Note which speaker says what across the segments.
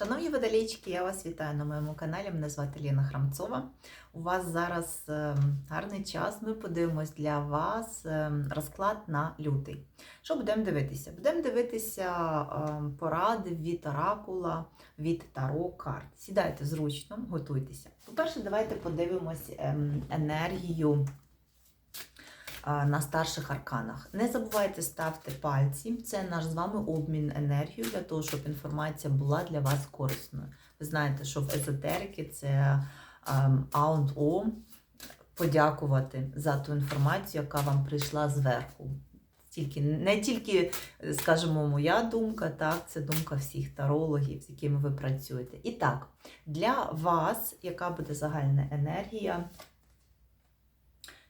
Speaker 1: Шановні водолічки, я вас вітаю на моєму каналі. Мене звати Ліна Храмцова. У вас зараз е, гарний час. Ми подивимось для вас е, розклад на лютий. Що будемо дивитися? Будемо дивитися е, поради від оракула, від таро карт. Сідайте зручно, готуйтеся. По-перше, давайте подивимось ем, енергію на старших арканах. Не забувайте ставити пальці. Це наш з вами обмін енергією для того, щоб інформація була для вас корисною. Ви знаєте, що в езотерики це ем, А О подякувати за ту інформацію, яка вам прийшла зверху. Тільки, не тільки, скажімо, моя думка, так, це думка всіх тарологів, з якими ви працюєте. І так, для вас, яка буде загальна енергія?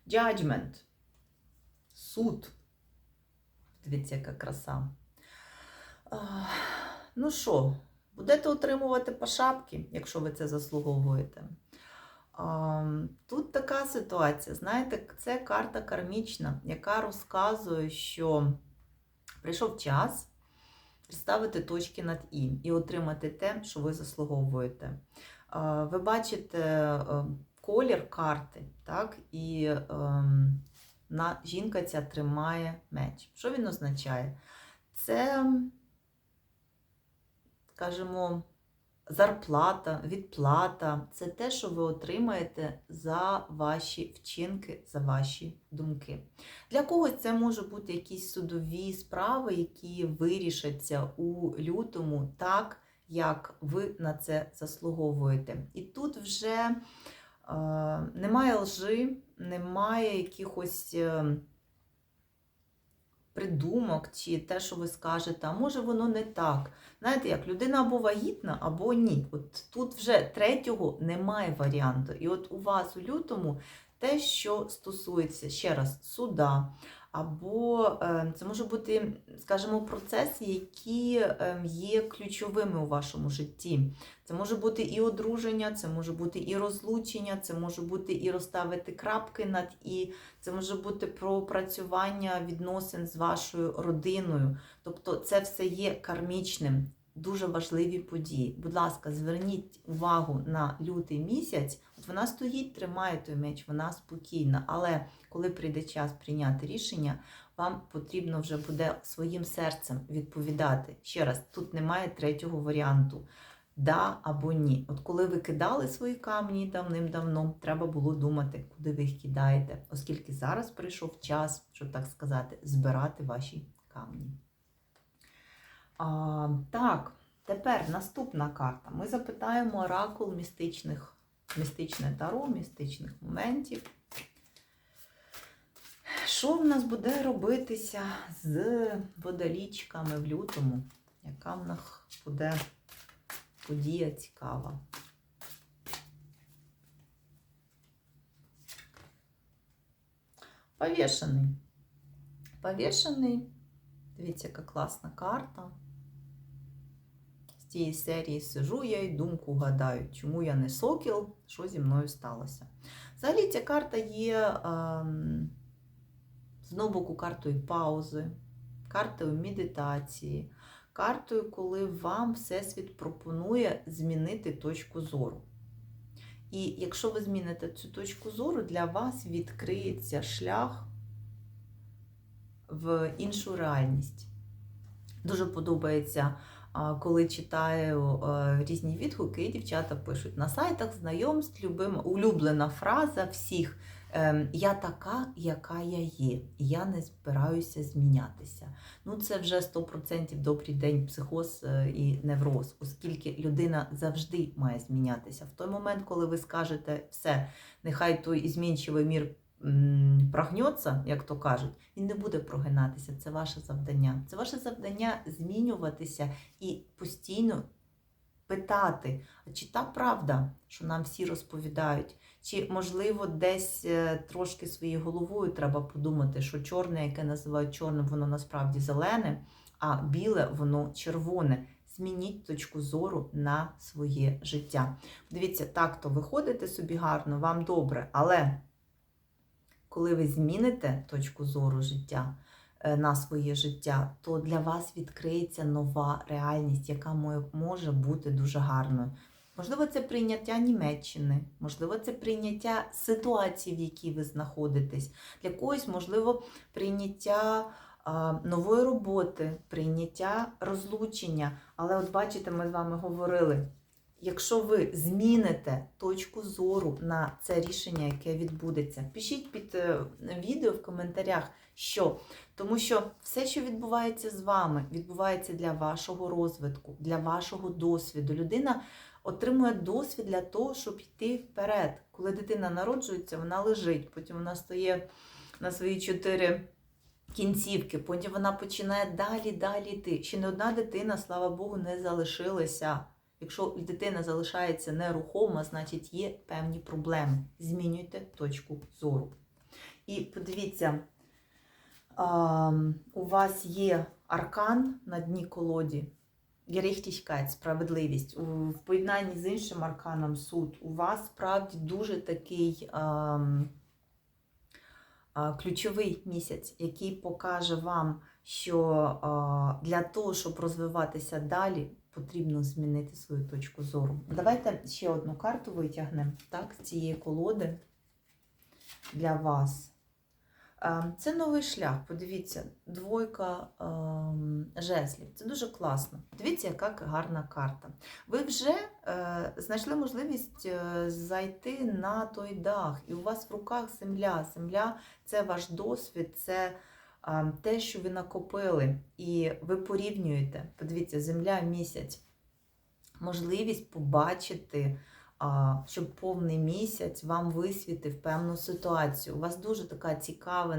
Speaker 1: Judgment. Суд. Дивіться, яка краса. Ну що, будете отримувати по шапки, якщо ви це заслуговуєте. Тут така ситуація, знаєте, це карта кармічна, яка розказує, що прийшов час ставити точки над І і отримати те, що ви заслуговуєте. Ви бачите е, колір карти, так, і ем, на, жінка ця тримає меч. Що він означає? Це, скажімо, зарплата, відплата це те, що ви отримаєте за ваші вчинки, за ваші думки. Для когось це може бути якісь судові справи, які вирішаться у лютому так, як ви на це заслуговуєте. І тут вже е, немає лжи, немає якихось. Е, придумок, чи те, що ви скажете, а може воно не так. Знаєте, як людина або вагітна, або ні. От тут вже третього немає варіанту. І от у вас у лютому те, що стосується ще раз суда, або е, це може бути, скажімо, процеси, які е, є ключовими у вашому житті. Це може бути і одруження, це може бути і розлучення, це може бути і розставити крапки над і, це може бути про опрацювання відносин з вашою родиною. Тобто це все є кармічним. Дуже важливі події. Будь ласка, зверніть увагу на лютий місяць. От вона стоїть, тримає той меч, вона спокійна. Але коли прийде час прийняти рішення, вам потрібно вже буде своїм серцем відповідати. Ще раз, тут немає третього варіанту. Да або ні. От коли ви кидали свої камні давним-давно, треба було думати, куди ви їх кидаєте, оскільки зараз прийшов час, щоб так сказати, збирати ваші камні. А, Так, тепер наступна карта. Ми запитаємо оракул містичних, містичне таро, містичних моментів. Що в нас буде робитися з водолічками в лютому? Яка в нас буде подія цікава? Повішений. Повішений. Дивіться, яка класна карта. Цієї серії сижу я і думку гадаю, чому я не сокіл, що зі мною сталося. Взагалі, ця карта є ем, з одного боку картою паузи, картою медитації, картою, коли вам Всесвіт пропонує змінити точку зору. І якщо ви зміните цю точку зору, для вас відкриється шлях в іншу реальність. Дуже подобається, коли читаю різні відгуки, дівчата пишуть на сайтах знайомств, улюблена фраза всіх. ем, Я така, яка я є, я не збираюся змінятися. Ну, це вже 100% добрий день психоз е, і невроз, оскільки людина завжди має змінятися. В той момент, коли ви скажете все, нехай той змінчивий мір прогнеться, як то кажуть, він не буде прогинатися. Це ваше завдання. Це ваше завдання змінюватися і постійно питати, чи та правда, що нам всі розповідають, чи, можливо, десь е, трошки своєю головою треба подумати, що чорне, яке називають чорним, воно насправді зелене, а біле воно червоне. Змініть точку зору на своє життя. Дивіться, так то виходите собі гарно, вам добре, але коли ви зміните точку зору життя, е, на своє життя, то для вас відкриється нова реальність, яка може бути дуже гарною. Можливо, це прийняття Німеччини, можливо, це прийняття ситуації, в якій ви знаходитесь. Для когось, можливо, прийняття а, нової роботи, прийняття розлучення. Але от бачите, ми з вами говорили. Якщо ви зміните точку зору на це рішення, яке відбудеться, пишіть під е, відео в коментарях, що тому що все, що відбувається з вами, відбувається для вашого розвитку, для вашого досвіду. Людина отримує досвід для того, щоб йти вперед. Коли дитина народжується, вона лежить, потім вона стає на свої чотири кінцівки, потім вона починає далі, далі йти. Ще не одна дитина, слава Богу, не залишилася. Якщо дитина залишається нерухома, значить є певні проблеми. Змінюйте точку зору. І подивіться, у вас є аркан на дні колоді. Gerechtigkeit, справедливість. В поєднанні з іншим арканом суд. У вас справді дуже такий а, ключовий місяць, який покаже вам, що для того, щоб розвиватися далі, потрібно змінити свою точку зору. Давайте ще одну карту витягнемо так, з цієї колоди для вас. Ем, Це новий шлях. Подивіться, двойка ем, жезлів. Це дуже класно. Дивіться, яка гарна карта. Ви вже е, знайшли можливість е, зайти на той дах, і у вас в руках земля. Земля це ваш досвід, це е, те, що ви накопили, і ви порівнюєте. Подивіться, земля місяць. Можливість побачити щоб повний місяць вам висвітив певну ситуацію. У вас дуже така цікава,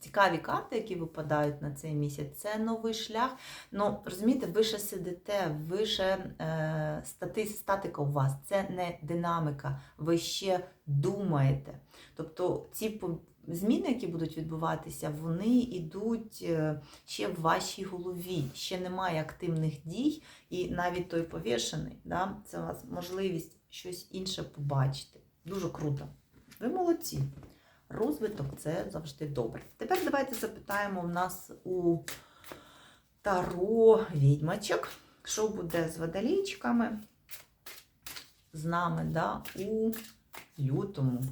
Speaker 1: цікаві карти, які випадають на цей місяць. Це новий шлях. Ну, розумієте, ви ще сидите, ви ще е, стати, статика у вас, це не динаміка, ви ще думаєте. Тобто ці зміни, які будуть відбуватися, вони йдуть е, ще в вашій голові. Ще немає активних дій, і навіть той повішений, да, це у вас можливість щось інше побачити. Дуже круто. Ви молодці. Розвиток це завжди добре. Тепер давайте запитаємо в нас у Таро відьмачок, що буде з водолійчиками з нами да, у лютому.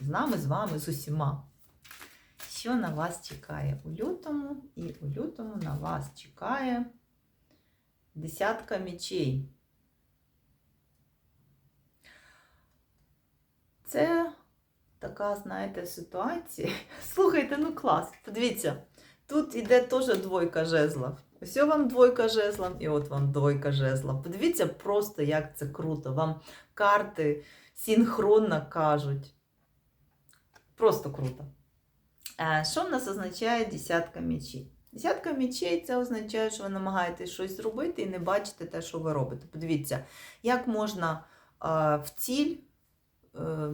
Speaker 1: З нами, з вами, з усіма. Що на вас чекає у лютому? І у лютому на вас чекає десятка мечей. Це така, знаєте, ситуація. Слухайте, ну клас. Подивіться, тут іде теж двойка жезлов. Ось вам двойка жезлов, і от вам двойка жезлов. Подивіться просто, як це круто. Вам карти синхронно кажуть. Просто круто. Е, Що в нас означає десятка мечей? Десятка мечей це означає, що ви намагаєтесь щось зробити і не бачите те, що ви робите. Подивіться, як можна е, в ціль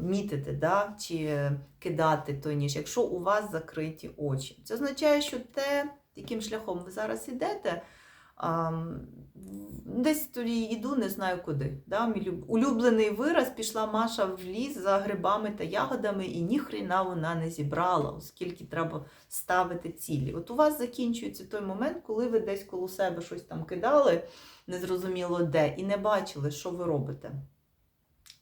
Speaker 1: мітити да, чи кидати той ніж, якщо у вас закриті очі. Це означає, що те, яким шляхом ви зараз йдете, десь тоді йду, не знаю куди. Да? Мій улюблений вираз пішла Маша в ліс за грибами та ягодами, і ніхрена вона не зібрала, оскільки треба ставити цілі. От у вас закінчується той момент, коли ви десь коло себе щось там кидали, незрозуміло де, і не бачили, що ви робите.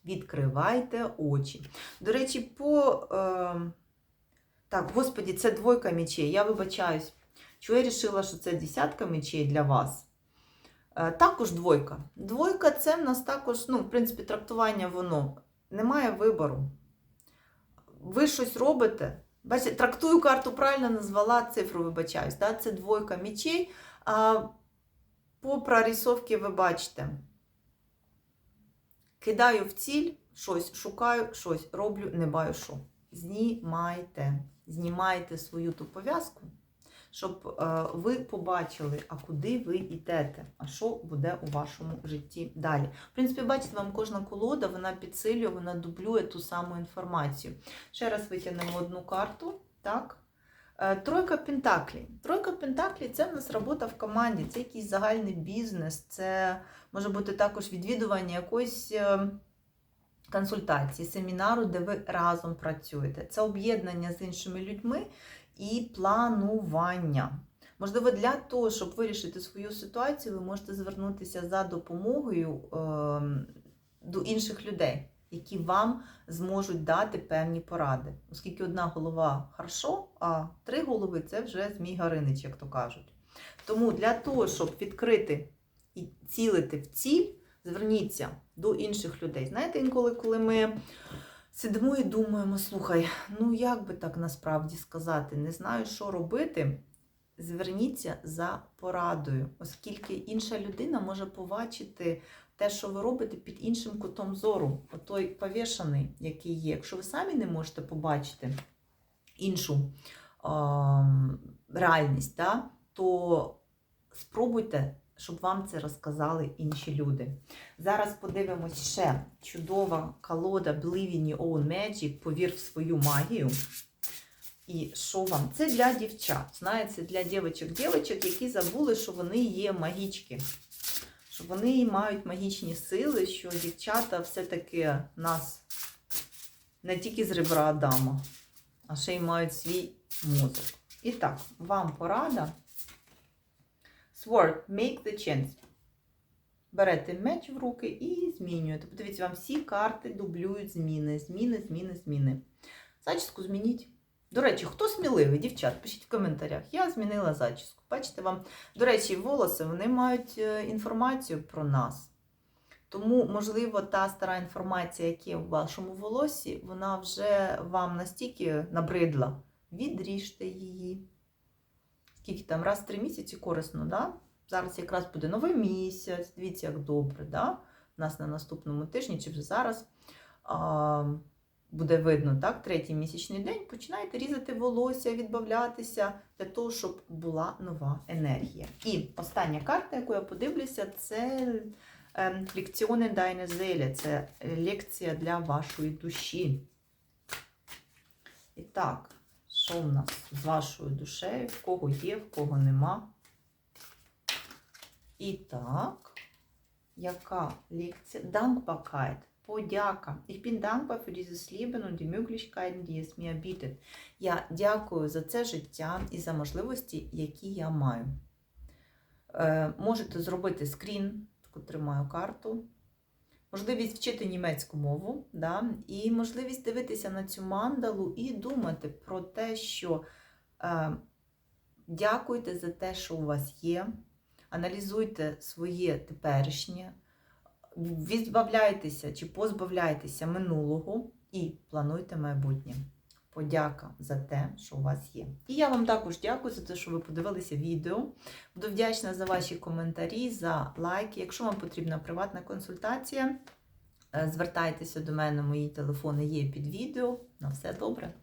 Speaker 1: Відкривайте очі. До речі, по. Е... Так, господі, це двойка мечей. Я вибачаюсь. Чого я вирішила, що це десятка мечей для вас? Е, Також двойка. Двойка це в нас також, ну, в принципі, трактування воно. Немає вибору. Ви щось робите. Бачите, трактую карту правильно назвала цифру, вибачаюсь. Да? Це двойка мечей. А по прорисовці ви бачите. Кидаю в ціль, щось шукаю, щось роблю, не баю що. Знімайте. Знімайте свою ту пов'язку, щоб е, ви побачили, а куди ви йдете, а що буде у вашому житті далі. В принципі, бачите, вам кожна колода вона підсилює, вона дублює ту саму інформацію. Ще раз витягнемо одну карту. Так. Е, Тройка Пентаклі. Тройка Пентаклі це в нас робота в команді, це якийсь загальний бізнес, це може бути також відвідування якоїсь е, консультації, семінару, де ви разом працюєте. Це об'єднання з іншими людьми і планування. Можливо, для того, щоб вирішити свою ситуацію, ви можете звернутися за допомогою ем, до інших людей, які вам зможуть дати певні поради. Оскільки одна голова хорошо, а три голови це вже Змій Гаринич, як то кажуть. Тому для того, щоб відкрити і цілити в ціль, зверніться до інших людей. Знаєте, інколи, коли ми сидимо і думаємо, слухай, ну як би так насправді сказати, не знаю, що робити. Зверніться за порадою, оскільки інша людина може побачити те, що ви робите під іншим кутом зору, той повішаний, який є. Якщо ви самі не можете побачити іншу реальність, да, то спробуйте, щоб вам це розказали інші люди. Зараз подивимось ще чудова колода Believe in your own magic, повір в свою магію. І що вам? Це для дівчат. Знаєте, для дівчаток-дівчаток, які забули, що вони є магічки. Вони мають магічні сили, що дівчата все-таки нас не тільки з ребра Адама, а ще й мають свій мозок. І так, вам порада. Sword, make the chance. Берете меч в руки і змінюєте. Подивіться, вам всі карти дублюють зміни, зміни, зміни, зміни. Зачіску змініть. До речі, хто сміливий, дівчат, пишіть в коментарях. Я змінила зачіску. Бачите, вам, до речі, волоси вони мають е, інформацію про нас. Тому, можливо, та стара інформація, яка в вашому волосі, вона вже вам настільки набридла. Відріжте її. Скільки там, раз в три місяці корисно, да? Зараз якраз буде новий місяць. Дивіться, як добре, да? У нас на наступному тижні, чи вже зараз. А, буде видно, так, третій місячний день, починаєте різати волосся, відбавлятися для того, щоб була нова енергія. І остання карта, яку я подивлюся, це ем, лекціони Deine Seele, це лекція для вашої душі. І так, що в нас з вашою душею, в кого є, в кого нема. І так, яка лекція? Dankbarkeit. Подяка. Ich bin dankbar für dieses Leben und die Möglichkeiten, die es mir bietet. Я дякую за це життя і за можливості, які я маю. Е, можете зробити скрін, тримаю карту. Можливість вчити німецьку мову, да? і можливість дивитися на цю мандалу і думати про те, що е, дякуйте за те, що у вас є, аналізуйте своє теперішнє відбавляйтеся чи позбавляйтеся минулого і плануйте майбутнє. Подяка за те, що у вас є. І я вам також дякую за те, що ви подивилися відео. Буду вдячна за ваші коментарі, за лайки. Якщо вам потрібна приватна консультація, е, звертайтеся до мене, мої телефони є під відео. На все добре!